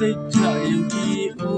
စိတ်ချယုံကြည်ဦး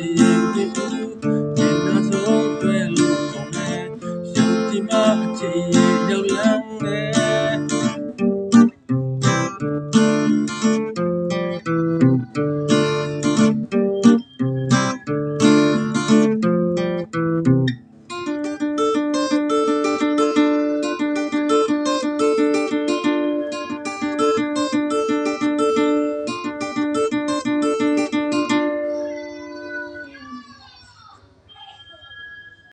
you.